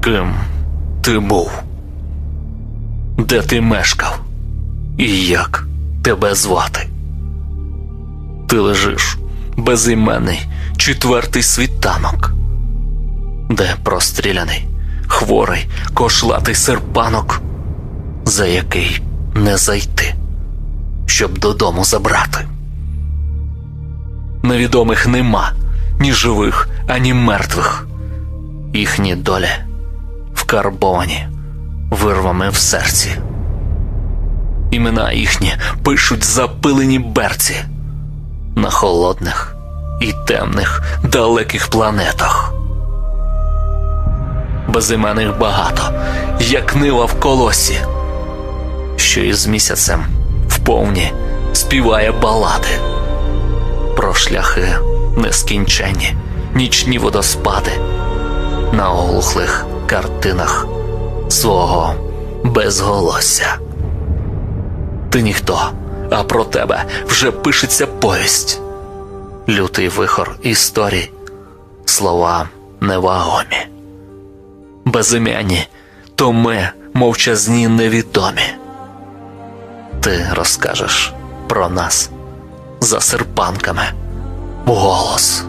Ким ти був? Де ти мешкав? І як тебе звати? Ти лежиш безіменний четвертий світанок, де простріляний, хворий, кошлатий серпанок, за який не зайти, щоб додому забрати. Невідомих нема ні живих, ані мертвих. Їхні долі вкарбовані вирвами в серці. Імена їхні пишуть запилені берці на холодних і темних далеких планетах. Безіменних багато, як нива в колосі, що із місяцем вповні співає балади про шляхи нескінченні, нічні водоспади на оглухлих картинах свого безголосся. Ти ніхто, а про тебе вже пишеться повість. Лютий вихор історій, слова невагомі. Безім'яні, то ми мовчазні невідомі. Ти розкажеш про нас за серпанками вголос.